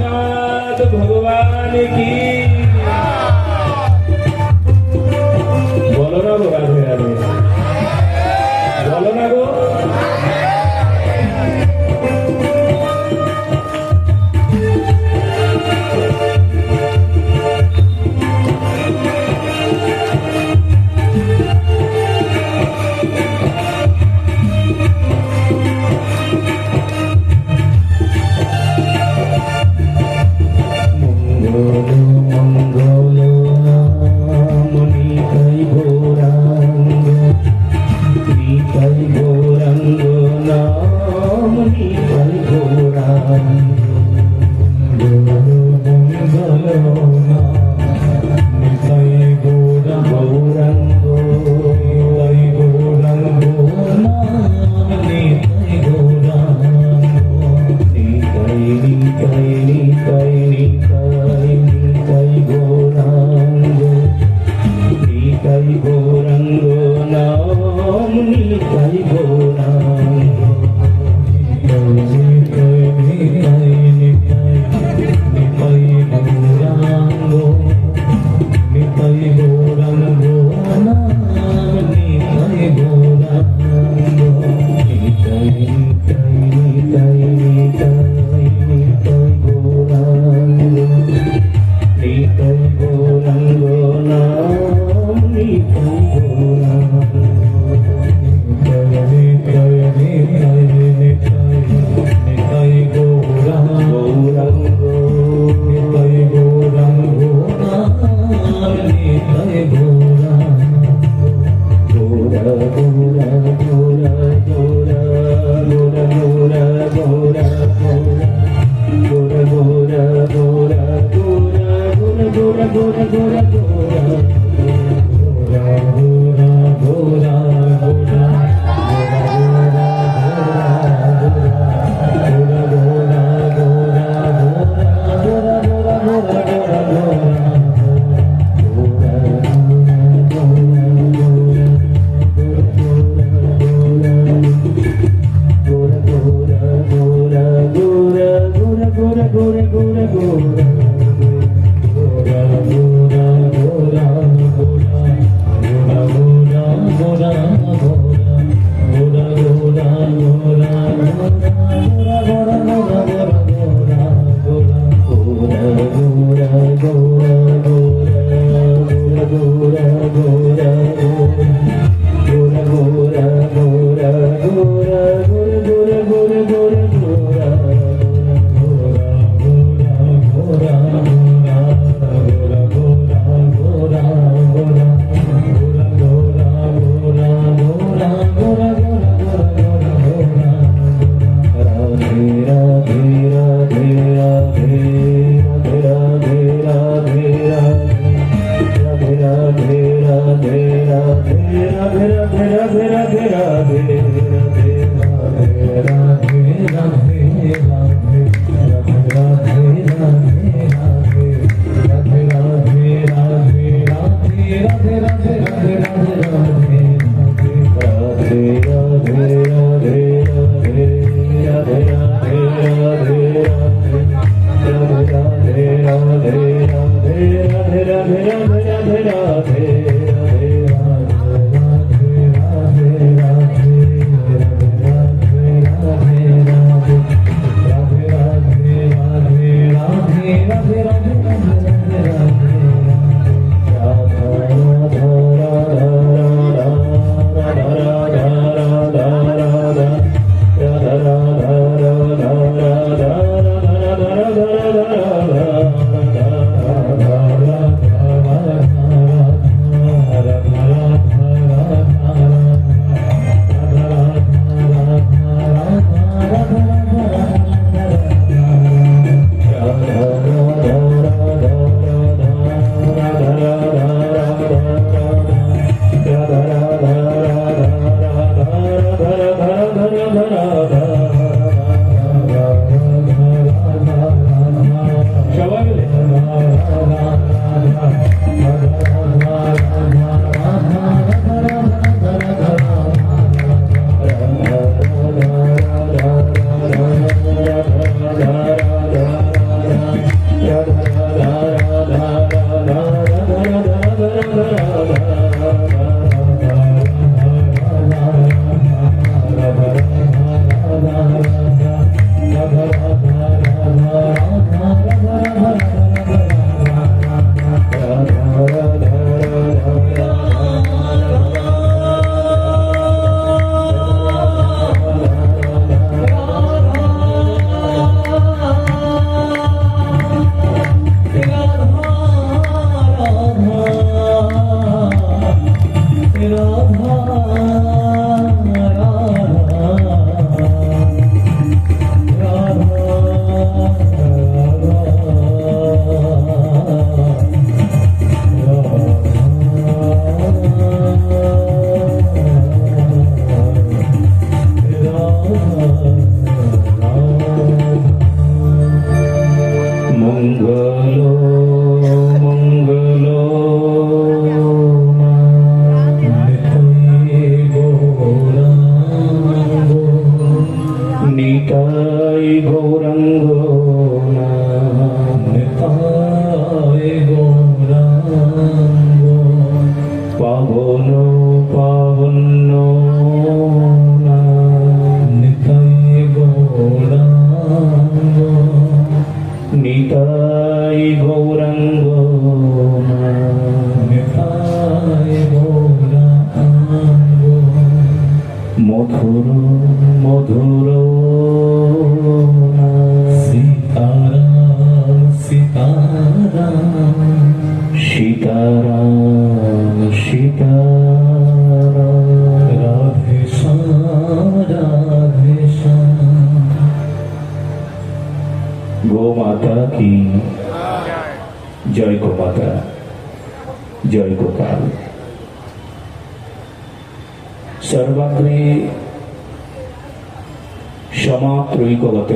साक्षात भगवान की। Senhor. মধুর মধুর সীতারাম সীতারাম সীতারাম সীতারাম রাধে রাধে শ্যাম। গো মাতা কি? জয় গো মাতা। জয় গোপাল। সর্বাগ্রে সমাত্রৈকগত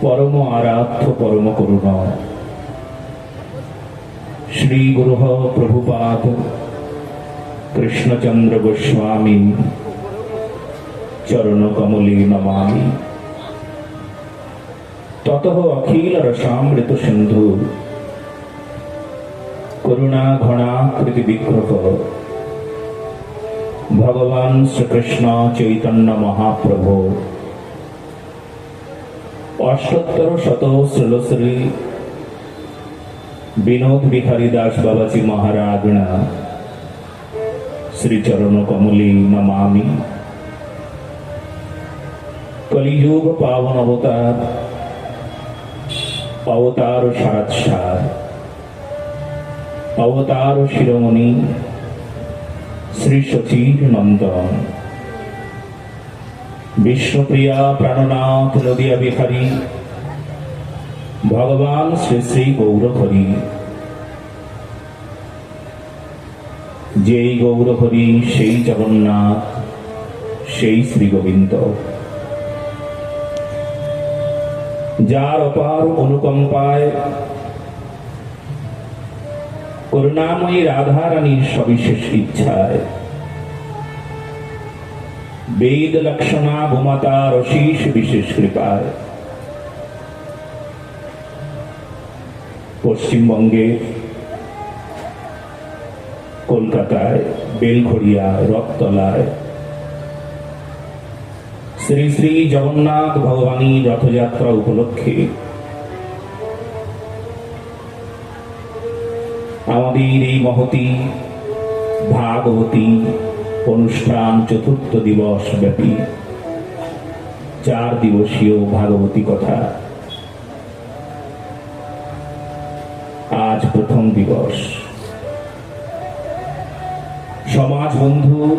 পরম আরাধ্য, পরম করুণ। শ্রী গুরুহ প্রভুপাদ কৃষ্ণচন্দ্র গোস্বামী চরণ কমলে নমামি। তত অখিল রসামৃত সিন্ধু করুণা ঘনাকৃতি বিগ্রহ ভগবান শ্রীকৃষ্ণ চৈতন্য মহাপ্রভু। অষ্টোত্তর শত শ্রীলশ্রী বিনোদ বিহারী দাস বাবাজি মহারাজনা শ্রীচরণ কমলী নমামি। কলিযুগ পাবন অবতার অবতার সারাৎসার। অবতার শিরোমণি শ্রী সচির নন্দন বিষ্ণুপ্রিয়া প্রাণনাথ নদিয়া বিহারী ভগবান শ্রী শ্রী গৌরহরি যেই গৌরহরি সেই জগন্নাথ, সেই শ্রী গোবিন্দ। যার অপার অনুকম্পায় করুণাময়ী রাধারানীর সবিশেষ ইচ্ছায়। বেদ লক্ষণা ভূমাতার অশীষ বিশেষ কৃপায়। পশ্চিমবঙ্গে কলকাতায়, বেলঘড়িয়া, রথতলায় শ্রী শ্রী জগন্নাথ ভগবানী রথযাত্রা উপলক্ষে আমাদের এই মহতি, ভাগবতী, অনুষ্ঠান চতুর্থ দিবস ব্যাপী। চার দিবসীয় ভাগবতী কথা। আজ প্রথম দিবস। সমাজ বন্ধু,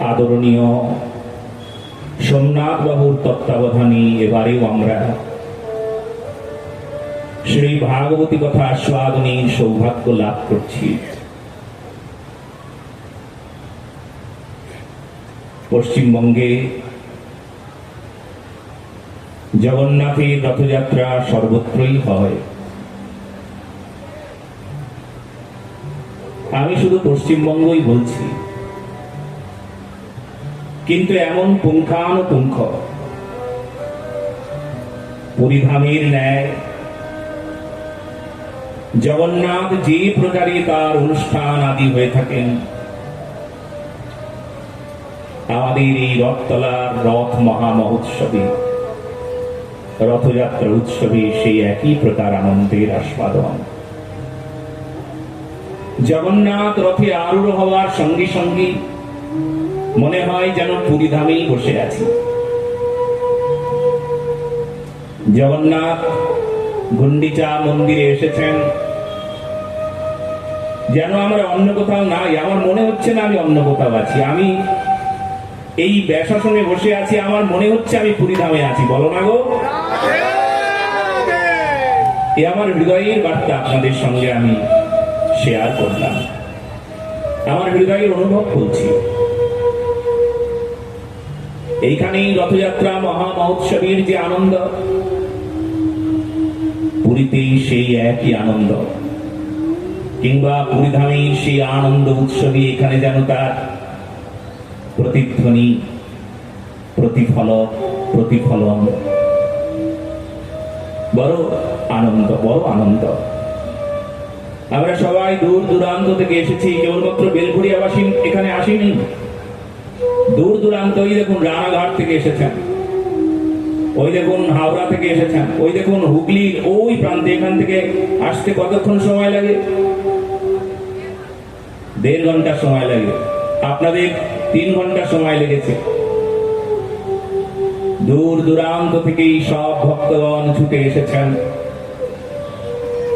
আদরণীয় সোমনাথ বাবুর তত্ত্বাবধানে এবারেও আমরা শ্রী ভাগবতী কথা আস্বাদনের সৌভাগ্য লাভ করছি। পশ্চিমবঙ্গে জগন্নাথের রথযাত্রা সর্বত্রই হয়। আমি শুধু পশ্চিমবঙ্গই বলছি। কিন্তু এমন পুঙ্খানুপুঙ্খ পরিধামের ন্যায় জগন্নাথ যে প্রকারে তার অনুষ্ঠান আদি হয়ে থাকেন। আমাদের এই রথতলার রথ মহা মহোৎসবে রথযাত্রা উৎসবে সেই একই প্রকার আনন্দের আস্বাদন। জগন্নাথ রথে আরূঢ় হওয়ার সঙ্গে সঙ্গে মনে হয় যেন পুরীধামেই বসে আছি। জগন্নাথ গুন্ডিচা মন্দিরে এসেছেন। যেন আমরা অন্য কোথাও নাই, আমার মনে হচ্ছে না আমি অন্য কোথাও আছি। আমি এই ব্যাসাসনে বসে আছি, আমার মনে হচ্ছে আমি পুরীধামে আছি। বলো না গো। এ আমার হৃদয়ের বার্তা আপনাদের সঙ্গে আমি শেয়ার করলাম। আমার হৃদয়ের অনুভব করছি এইখানেই রথযাত্রা, মহা মহোৎসবের যে আনন্দ পুরীতেই সেই একই আনন্দ। কিংবা পুরীধামেই সেই আনন্দ উৎসবই এখানে যেন তার প্রতিধ্বনি, প্রতিফল, প্রতিফলন। বড় আনন্দ বড় আনন্দ। আমরা সবাই দূর দূরান্ত থেকে এসেছি, কেবলমাত্র বেলঘুরিয়াবাসী এখানে আসেনি। দূর দূরান্ত দেখুন, রানাঘাট থেকে এসেছেন। ওই দেখুন হাওড়া থেকে এসেছেন, ওই দেখুন হুগলির ওই প্রান্তে এখান থেকে আসতে কতক্ষণ সময় লাগে? দেড় ঘণ্টা সময় লাগে। আপনাদের তিন ঘণ্টা সময় লেগেছে। দূর দূরান্ত থেকেই সব ভক্তগণ ছুটে এসেছেন।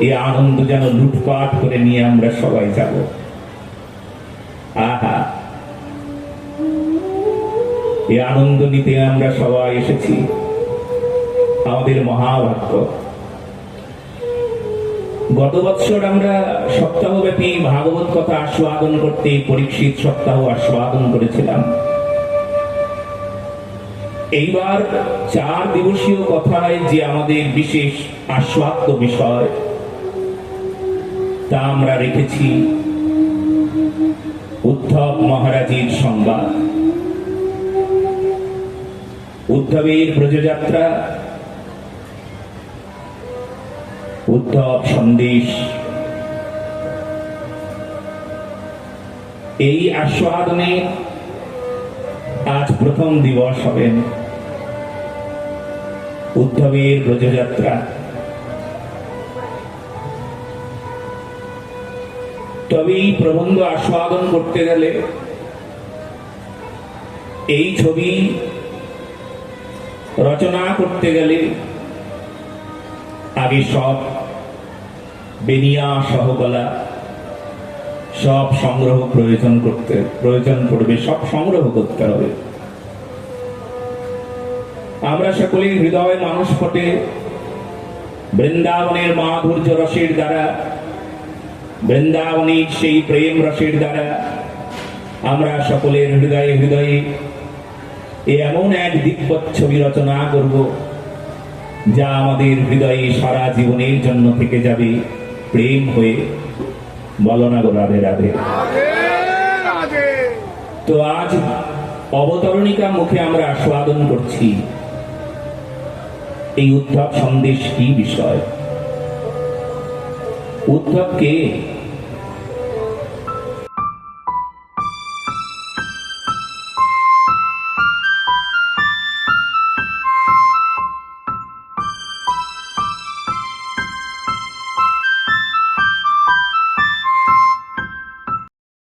এই আনন্দ যেন লুটপাট করে নিয়ে আমরা সবাই যাব। আহা। এই আনন্দ নিতে আমরা সবাই এসেছি। আমাদের মহাভাগ্য গত বৎসর আমরা সপ্তাহব্যাপী ভাগবত কথা আস্বাদন করতে, পরীক্ষিত সপ্তাহ আস্বাদন করেছিলাম। এইবার চার দিবসীয় কথায় যে আমাদের বিশেষ আস্বাদ্য বিষয়, তা আমরা রেখেছি উদ্ধব মহারাজের সংবাদ। উদ্ধবের ব্রজযাত্রা উদ্ধব সন্দেশ। এই আস্বাদনে আজ প্রথম দিবস হবেন উদ্ধবের ব্রজযাত্রা। তবে এই প্রবন্ধ আস্বাদন করতে গেলে এই ছবি রচনা করতে গেলে আগে সব বেনিয়া সহকলা সব সংগ্রহ প্রয়োজন করতে, প্রয়োজন পড়বে, সব সংগ্রহ করতে হবে। আমরা সকলেই হৃদয় মানুষ ফটে, বৃন্দাবনের মাধুর্য রসের দ্বারা, বৃন্দাবনের সেই প্রেম রসের দ্বারা আমরা সকলের হৃদয়ে হৃদয়ে এমন এক দিব্যত ছবি রচনা করব, যা আমাদের হৃদয়ে সারা জীবনের জন্য থেকে যাবে। প্রেম হয়ে বলো না গো রাধে রাধে। তো আজ অবতরণিকা মুখে আমরা আস্বাদন করছি। এই উদ্ধব সন্দেশ কি বিষয়? উদ্ধব কে?